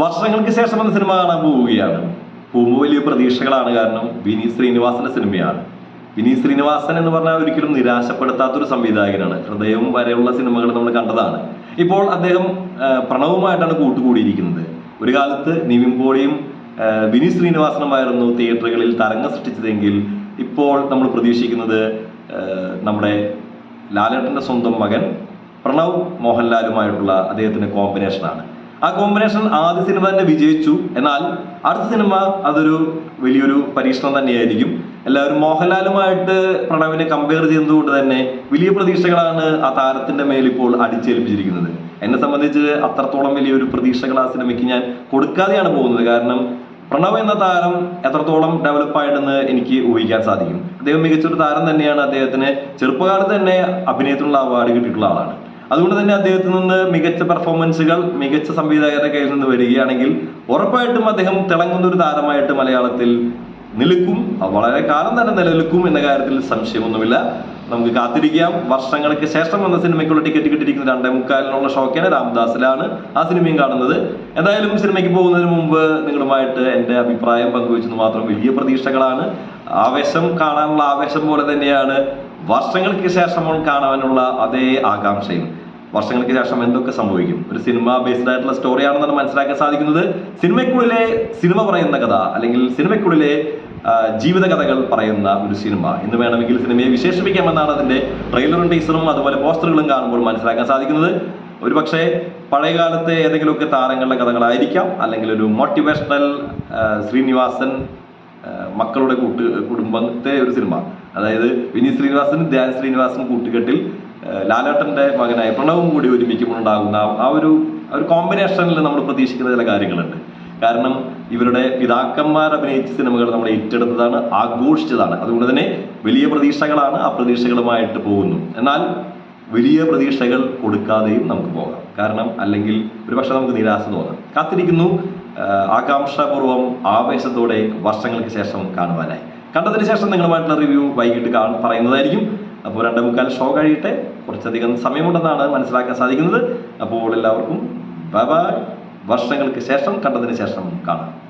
വർഷങ്ങൾക്ക് ശേഷം എന്ന സിനിമ കാണാൻ പോവുകയാണ്. പോകുമ്പോൾ വലിയ പ്രതീക്ഷകളാണ്. കാരണം വിനീത് ശ്രീനിവാസന്റെ സിനിമയാണ്. വിനീത് ശ്രീനിവാസൻ എന്ന് പറഞ്ഞാൽ ഒരിക്കലും നിരാശപ്പെടുത്താത്തൊരു സംവിധായകനാണ്. ഹൃദയവും വരെയുള്ള സിനിമകൾ നമ്മൾ കണ്ടതാണ്. ഇപ്പോൾ അദ്ദേഹം പ്രണവുമായിട്ടാണ് കൂട്ടുകൂടിയിരിക്കുന്നത്. ഒരു കാലത്ത് നിവിൻ പോളിയും വിനി വിനീത് ശ്രീനിവാസനുമായിരുന്നു തിയേറ്ററുകളിൽ തരംഗം സൃഷ്ടിച്ചതെങ്കിൽ ഇപ്പോൾ നമ്മൾ പ്രതീക്ഷിക്കുന്നത് നമ്മുടെ ലാലേട്ടന്റെ സ്വന്തം മകൻ പ്രണവ് മോഹൻലാലുമായിട്ടുള്ള അദ്ദേഹത്തിന്റെ കോമ്പിനേഷനാണ്. ആ കോമ്പിനേഷൻ ആദ്യ സിനിമ തന്നെ വിജയിച്ചു. എന്നാൽ അടുത്ത സിനിമ അതൊരു വലിയൊരു പരീക്ഷണം തന്നെയായിരിക്കും. എല്ലാവരും മോഹൻലാലുമായിട്ട് പ്രണവിനെ കമ്പയർ ചെയ്യുന്നതുകൊണ്ട് തന്നെ വലിയ പ്രതീക്ഷകളാണ് ആ താരത്തിന്റെ മേൽ ഇപ്പോൾ അടിച്ചേൽപ്പിച്ചിരിക്കുന്നത്. എന്നെ സംബന്ധിച്ച് അത്രത്തോളം വലിയൊരു പ്രതീക്ഷകൾ ആ സിനിമയ്ക്ക് ഞാൻ കൊടുക്കാതെയാണ് പോകുന്നത്. കാരണം പ്രണവ് എന്ന താരം എത്രത്തോളം ഡെവലപ്പ് ആയിട്ടെന്ന് എനിക്ക് ഊഹിക്കാൻ സാധിക്കും. അദ്ദേഹം മികച്ചൊരു താരം തന്നെയാണ്. അദ്ദേഹത്തിന് ചെറുപ്പകാലത്ത് തന്നെ അഭിനയത്തിനുള്ള അവാർഡ് കിട്ടിയിട്ടുള്ള ആളാണ്. അതുകൊണ്ട് തന്നെ അദ്ദേഹത്തിൽ നിന്ന് മികച്ച പെർഫോമൻസുകൾ മികച്ച സംവിധായകരുടെ കയ്യിൽ നിന്ന് വരികയാണെങ്കിൽ ഉറപ്പായിട്ടും അദ്ദേഹം തിളങ്ങുന്ന ഒരു താരമായിട്ട് മലയാളത്തിൽ നിൽക്കും. വളരെ കാലം തന്നെ നിലനിൽക്കും എന്ന കാര്യത്തിൽ സംശയമൊന്നുമില്ല. നമുക്ക് കാത്തിരിക്കാം. വർഷങ്ങൾക്ക് ശേഷം വന്ന സിനിമയ്ക്കുള്ള ടിക്കറ്റ് കിട്ടിയിരിക്കുന്ന രണ്ടേ മുക്കാലിനുള്ള ഷോക്കാണ് രാംദാസിലാണ് ആ സിനിമയും കാണുന്നത്. എന്തായാലും സിനിമയ്ക്ക് പോകുന്നതിന് മുമ്പ് നിങ്ങളുമായിട്ട് എന്റെ അഭിപ്രായം പങ്കുവെച്ചെന്ന് മാത്രം വലിയ പ്രതീക്ഷകളാണ്. ആവേശം കാണാനുള്ള ആവേശം പോലെ തന്നെയാണ് വർഷങ്ങൾക്ക് ശേഷം കാണാനുള്ള അതേ ആകാംക്ഷയും. വർഷങ്ങൾക്ക് ശേഷം എന്തൊക്കെ സംഭവിക്കും? ഒരു സിനിമ ബേസ്ഡ് ആയിട്ടുള്ള സ്റ്റോറിയാണെന്നാണ് മനസ്സിലാക്കാൻ സാധിക്കുന്നത്. സിനിമയ്ക്കുള്ളിലെ സിനിമ പറയുന്ന കഥ അല്ലെങ്കിൽ സിനിമയ്ക്കുള്ളിലെ ജീവിത കഥകൾ പറയുന്ന ഒരു സിനിമ. എന്ന് വേണമെങ്കിൽ സിനിമയെ വിശേഷിപ്പിക്കാമെന്നാണ് അതിന്റെ ട്രെയിലറും ടീസറും അതുപോലെ പോസ്റ്ററുകളും കാണുമ്പോൾ മനസ്സിലാക്കാൻ സാധിക്കുന്നത്. ഒരു പക്ഷേ പഴയകാലത്തെ ഏതെങ്കിലുമൊക്കെ താരങ്ങളുടെ കഥകളായിരിക്കാം. അല്ലെങ്കിൽ ഒരു മോട്ടിവേഷണൽ ശ്രീനിവാസൻ മക്കളുടെ കൂട്ട് കുടുംബത്തെ ഒരു സിനിമ. അതായത് വിനീത് ശ്രീനിവാസൻ ധ്യാൻ ശ്രീനിവാസൻ കൂട്ടുകെട്ടിൽ ആ, ലാലേട്ടന്റെ മകനായ പ്രണവും കൂടി ഒരുമിക്കുമ്പോൾ ഉണ്ടാകുന്ന ആ ഒരു ഒരു കോമ്പിനേഷനിൽ നമ്മൾ പ്രതീക്ഷിക്കുന്ന ചില കാര്യങ്ങളുണ്ട്. കാരണം ഇവരുടെ പിതാക്കന്മാർ അഭിനയിച്ച സിനിമകൾ നമ്മൾ ഏറ്റെടുത്തതാണ് ആഘോഷിച്ചതാണ്. അതുകൊണ്ട് തന്നെ വലിയ പ്രതീക്ഷകളാണ് ആ പ്രതീക്ഷകളുമായിട്ട് പോകുന്നു. എന്നാൽ വലിയ പ്രതീക്ഷകൾ കൊടുക്കാതെയും നമുക്ക് പോകാം. കാരണം അല്ലെങ്കിൽ ഒരുപക്ഷെ നമുക്ക് നിരാശ തോന്നാം. കാത്തിരിക്കുന്നു. ആകാംക്ഷാപൂർവം ആവേശത്തോടെ വർഷങ്ങൾക്ക് ശേഷം കാണുവാനായി. കണ്ടതിന് ശേഷം നിങ്ങളുമായിട്ടുള്ള റിവ്യൂ വൈകിട്ട് കാണ പറയുന്നതായിരിക്കും. അപ്പോൾ രണ്ടേ മുക്കാൽ ഷോ കഴിയട്ടെ. കുറച്ചധികം സമയമുണ്ടെന്നാണ് മനസ്സിലാക്കാൻ സാധിക്കുന്നത്. അപ്പോൾ എല്ലാവർക്കും ബൈ ബൈ. വർഷങ്ങൾക്ക് ശേഷം കണ്ടതിന് ശേഷം കാണാം.